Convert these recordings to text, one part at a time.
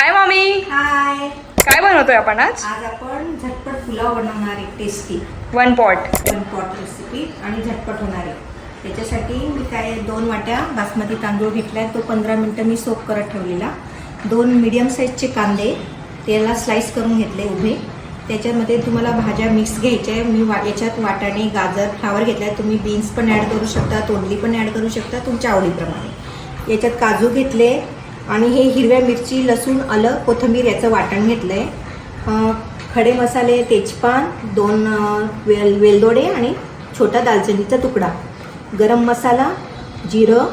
हाय मामी हाय काय बनवतोय आपण आज? आज आपण झटपट पुलाव बनवणार आहे tasty one pot one pot recipe आणि झटपट होणार आहे त्याच्यासाठी मी काय दोन वाट्या बासमती तांदूळ घेतला आहे तो पंधरा मिनटं मी सोप करत ठेवलेला. दोन मीडियम साईजचे कांदे त्याला स्लाईस करून घेतले उभे. त्याच्यामध्ये तुम्हाला भाज्या मिक्स घ्यायच्या आहे मी वा याच्यात वाटाणे गाजर फ्लावर घेतला आहे तुम्ही बीन्स पण ॲड करू शकता तोंडली पण ॲड करू शकता तुमच्या आवडीप्रमाणे. याच्यात काजू घेतले आणि हे हिरव्या मिरची लसूण आलं कोथिंबीर याचं वाटण घेतलं आहे खडे मसाले तेजपान दोन वेल वेलदोडे आणि छोटा दालचिनीचा तुकडा. गरम मसाला जिरं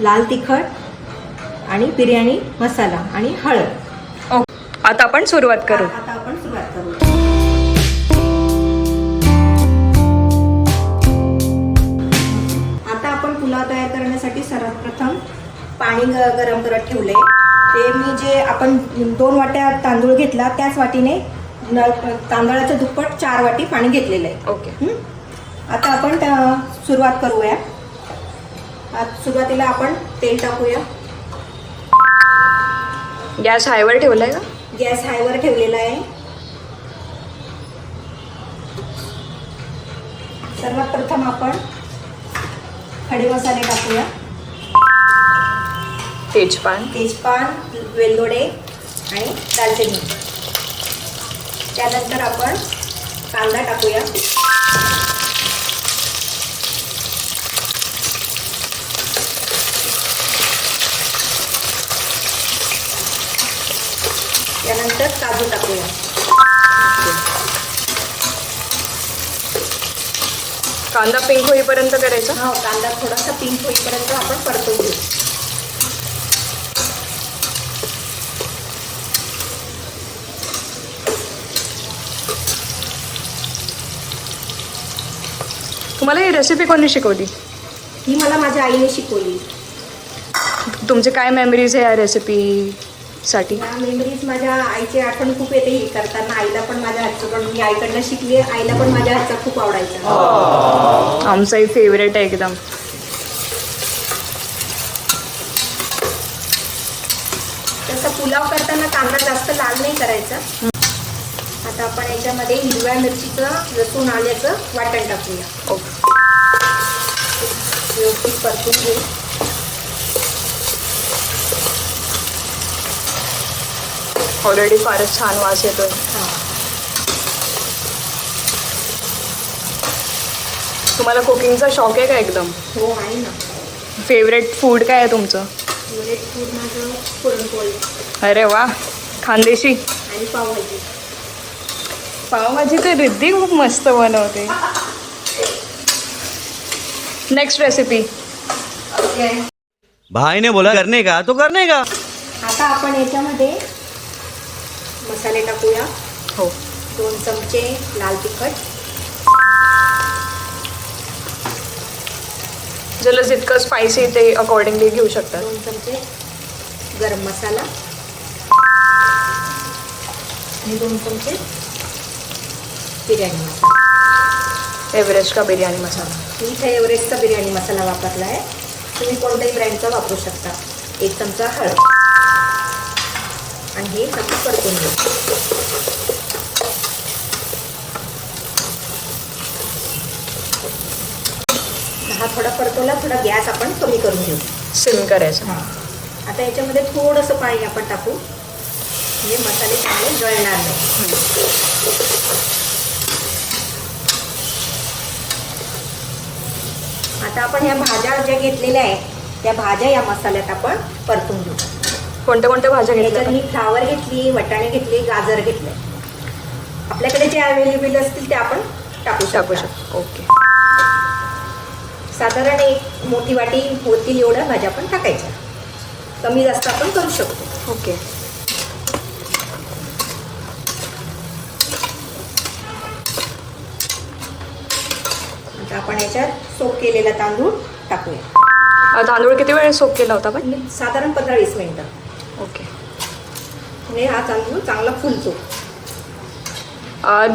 लाल तिखट आणि बिर्याणी मसाला आणि हळद. आता आपण सुरुवात करू. आता आपण सुरुवात करू. आता आपण पुलाव तयार करण्यासाठी सर्वात प्रथम पाणी गरम करत ठेवले ते मी जे आपण दोन वाट्या तांदूळ घेतला त्याच वाटीने तांदळाच्या दुप्पट चार वाटी पाणी घेतलेलं आहे. ओके? आता आपण त्या- सुरुवात करूया. सुरुवातीला आपण तेल टाकूया. गॅस हायवर ठेवलाय का? गॅस हायवर ठेवलेला आहे. सर्वात प्रथम आपण खडे मसाले टाकूया. तेजपान. तेजपान वेलदोडे आणि दालचिनी. त्यानंतर आपण कांदा टाकूया. त्यानंतर काजू टाकूया. कांदा पिंक होईपर्यंत करायचा? हा कांदा थोडासा पिंक होईपर्यंत आपण परतून घेऊ. तुम्हाला ही रेसिपी कोणी शिकवली? ही मला माझ्या आईने शिकवली. तुमचे काय मेमरीज आहे या रेसिपीसाठी या मेमरीज माझ्या आईची आठवण खूप येते हे करताना. आईला पण माझ्या हातचं पण मी आईकडनं शिकली. आईला पण माझ्या हातचा खूप आवडायचा. आमचाही फेवरेट आहे एकदम. तसं पुलाव करताना कांदा जास्त लाल नाही करायचा. आता आपण याच्यामध्ये हिरव्या मिरचीचं लसूण आल्याचं वाटण टाकूया. ओके. व्यवस्थित परतून घेऊ. ऑलरेडी फारच छान वास येतोय. हां. तुम्हाला कुकिंगचा शौक आहे का एकदम? हो आहे ना. फेवरेट फूड काय आहे तुमचं? म्हणजे पूर्ण माझं पुरणपोळी. अरे वा खानदेशी. आणि पावभाजी. पावभाजी तर रिद्धी खूप मस्त बनवते. नेक्स्ट रेसिपी भाई ने बोला करने का? तो करने का? आता आपण याच्यामध्ये मसाले टाकूया. हो. दोन चमचे लाल तिखट. ज्याला जितकं स्पायसी ते अकॉर्डिंगली घेऊ शकतात. दोन चमचे गरम मसाला. आणि दोन चमचे बिर्याणी मसाला. एव्हरेस्ट का बिर्याणी मसाला. मी इथे एव्हरेस्टचा बिर्याणी मसाला वापरला आहे. तुम्ही कोणत्याही ब्रँडचा वापरू शकता. एक चमचा हळद. आणि हे सगळं परतून घेऊ हा थोडा परतवला थोडा गॅस आपण कमी करून घेऊ. सिम करायचं. हां. आता याच्यामध्ये थोडंसं पाणी आपण टाकू. म्हणजे मसाले चांगले जळणार नाही आता आपण ह्या भाज्या ज्या घेतलेल्या आहेत त्या भाज्या या मसाल्यात आपण परतून घेऊ. कोणत्या कोणत्या भाज्या घेतल्या मी फ्लावर घेतली वटाणे घेतले गाजर घेतले. आपल्याकडे जे अवेलेबल असतील ते आपण टाकू टाकू शकतो. शकतो ओके. साधारण एक मोठी वाटी होतील एवढ्या भाज्या आपण टाकायच्या. कमी जास्त आपण करू शकतो. ओके. आता आपण याच्यात सोप केलेला तांदूळ टाकूया. तांदूळ किती वेळ सोप केला होता पण? साधारण पंधरा वीस मिनटं. ओके. म्हणजे हा तांदूळ चांगला फुलतो.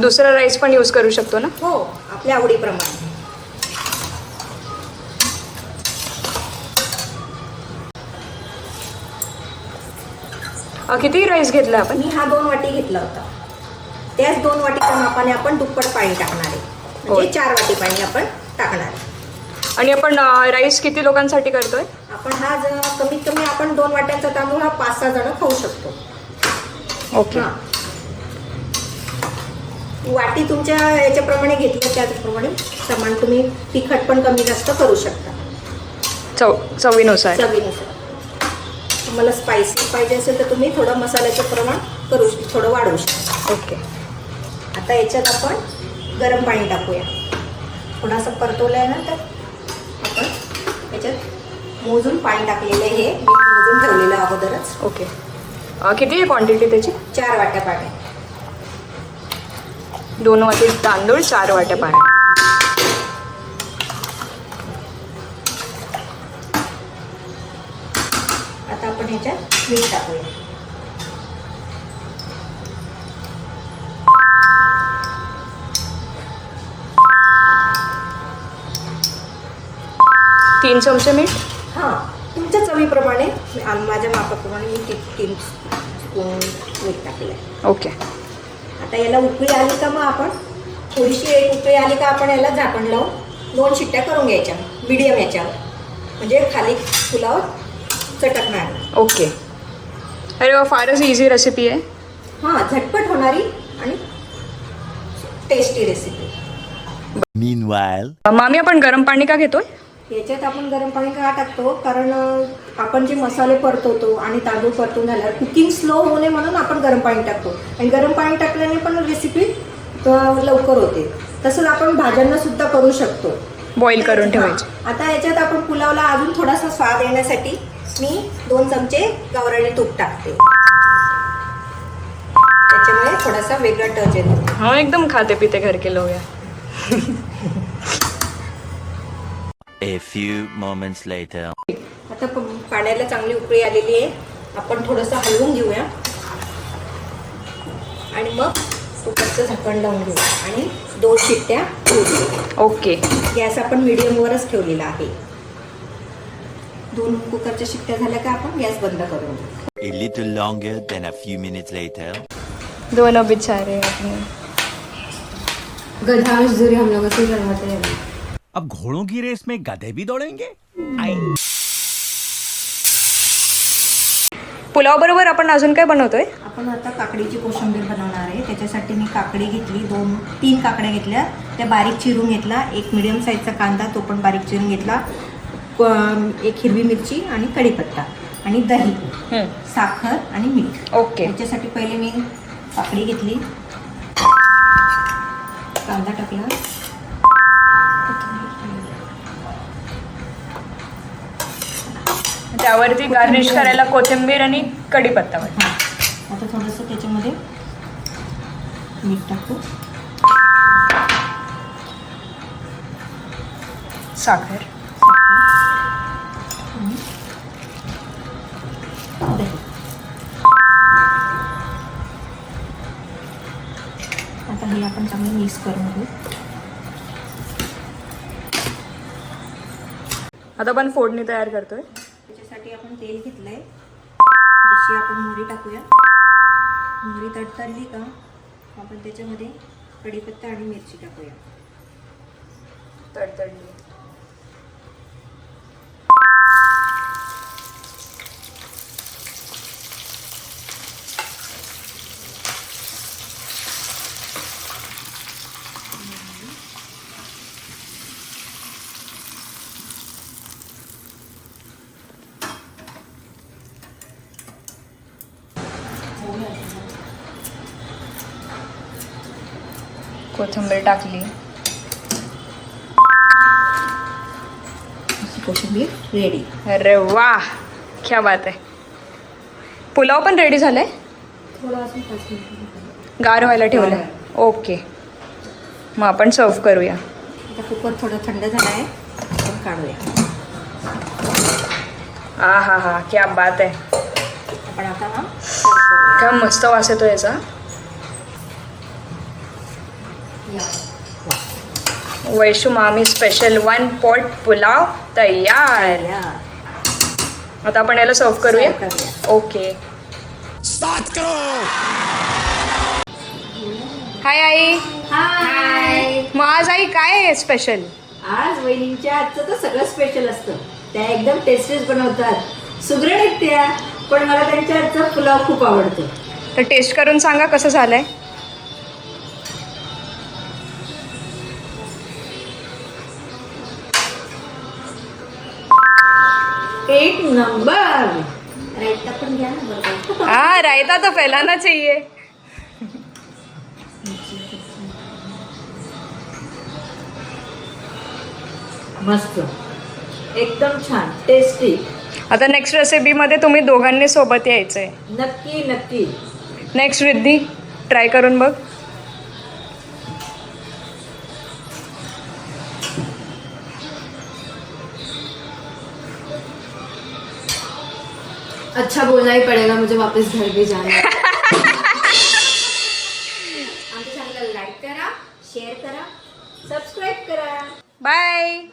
दुसरा राईस पण यूज करू शकतो ना? हो आपल्या आवडीप्रमाणे. किती राईस घेतला आपण? मी हा दोन वाटी घेतला होता. त्याच दोन वाटीच्या मापाने आपण दुप्पट पाणी टाकणार आहे. म्हणजे. चार वाटी पाणी आपण टाकणार. आणि आपण राईस किती लोकांसाठी करतोय? आपण हा जर कमीत कमी आपण दोन वाट्यांचा तांदूळ हा पाच सहा जण खाऊ शकतो. ओके. हा. वाटी तुमच्या याच्याप्रमाणे घेतलं त्याचप्रमाणे समान तुम्ही तिखट पण कमी जास्त करू शकता. चव चवीनुसार. चवीनुसार. तुम्हाला स्पायसी पाहिजे असेल तर तुम्ही थोडं मसाल्याचं प्रमाण करू थोडं वाढवू शकता. ओके. आता याच्यात आपण गरम पाणी टाकूया. थोडासा परतवल्यानंतर आपण याच्यात मोजून पाणी टाकलेलं आहे. हे मी मोजून ठेवलेलं अगोदरच. ओके. किती आहे क्वांटिटी त्याची? चार वाट्या पाणी. दोन वाटी तांदूळ चार वाट्या पाणी. आता आपण ह्याच्यात मीठ टाकूया. तीन चमचे मीठ. हां तुमच्या चवीप्रमाणे माझ्या मापाप्रमाणे मी ती तीन स्पून मीठ टाकलं आहे ओके. आता याला उकळी आली का मग आपण? थोडीशी एक उकळी आली का आपण याला झाकण लावून दोन शिट्ट्या करून घ्यायच्या मीडियम याच्यावर. म्हणजे खाली पुलाव चटकणार. ओके. अरे वा फारच इझी रेसिपी आहे. हां झटपट होणारी आणि टेस्टी रेसिपी मामी आपण गरम पाणी का घेतोय? याच्यात आपण गरम पाणी का टाकतो? कारण आपण जे मसाले परतवतो आणि तांदूळ परतून झाल्यावर कुकिंग स्लो होऊ नये म्हणून आपण गरम पाणी टाकतो. आणि गरम पाणी टाकल्याने पण रेसिपी लवकर होते. तसंच आपण भाज्यांना सुद्धा करू शकतो. बॉईल करून ठेवायची. आता याच्यात आपण पुलावला अजून थोडासा स्वाद येण्यासाठी मी दोन चमचे गावराणी तूप टाकते. त्याच्यामुळे थोडासा वेगळा टच येतो. हा एकदम खाते पिते घर के लोग हैं A few moments later. आता पाण्याला चांगली उकळी आलेली आहे. आपण थोडंसं हलवून घेऊया. आणि मग कुकरचं झाकण लावून घेऊ आणि दोन शिट्ट्या ओके. गॅस आपण मिडियमवरच ठेवलेला आहे. दोन कुकरच्या शिट्ट्या झाल्या का आपण? गॅस बंद करून. घेऊ A little longer than a few minutes later. दोनों बिचारे अपने गधाश जरी हम लोग से करवाते हैं अब घोड़ों की रेस में गधे भी दौड़ेंगे? आए। पुलाव बरोबर आपण अजून काय बनवतोय? आपण आता काकडीची कोशिंबीर बनवणार आहे. त्याच्यासाठी मी काकडी घेतली दोन तीन काकड्या घेतल्या. त्या बारीक चिरून घेतला. एक मिडियम साईजचा कांदा तो पण बारीक चिरून घेतला. क- एक हिरवी मिरची आणि कढीपत्ता आणि दही साखर आणि मीठ. ओके. याच्यासाठी पहिले मी काकडी घेतली. कांदा टाकला. त्यावरती गार्निश करायला कोथिंबीर आणि कढीपत्ता वाटतं. आता थोडंसं त्याच्यामध्ये मीठ टाकू. साखर. आता हे आपण चांगलं मिक्स करून घेऊ. आता आपण फोडणी तयार करतोय. त्यासाठी आपण तेल घेतलंय. जशी आपण मोहरी टाकूया. मोहरी तडतडली का आपण त्याच्यामध्ये कढीपत्ता आणि मिरची टाकूया. तडतडली. कोथिंबीर टाकली. कोशिंबीर रेडी अरे वा क्या बात आहे. पुलाव पण रेडी झालाय? गार व्हायला ठेवलंय ओके मग आपण सर्व करूया. आता कुकर थोडं थंड झालं आहे आपण काढूया. हा हा हा क्या बात आहे. आपण आता हा मस्त वास येतो याचा. वैशू मामी स्पेशल वन पॉट पुलाव तयार. या. आता आपण याला सर्व करूया. ओके हाय आई. हाय मग आज आई काय आहे स्पेशल आज वहिनींच्या आजचं तर सगळं स्पेशल असतं. त्या एकदम टेस्टीच बनवतात. सुगरण त्या पण मला त्यांच्या आजचा पुलाव खूप आवडतो. तर टेस्ट करून सांगा कसं झालंय? नंबर. रायता पण घ्या ना बरोबर. हाँ रायता तो फैलाना चाहिए मस्त. एकदम छान. टेस्टी आता नेक्स्ट रेसिपीमध्ये तुम्ही दोघांनी सोबत यायचंय. नक्की नक्की. नेक्स्ट रिद्धी ट्राय करून बघ. अच्छा बोलना ही पड़ेगा मुझे वापस घर भी जाना है। आमच्या चॅनलला लाईक करा शेअर करा सबस्क्राईब करा. बाय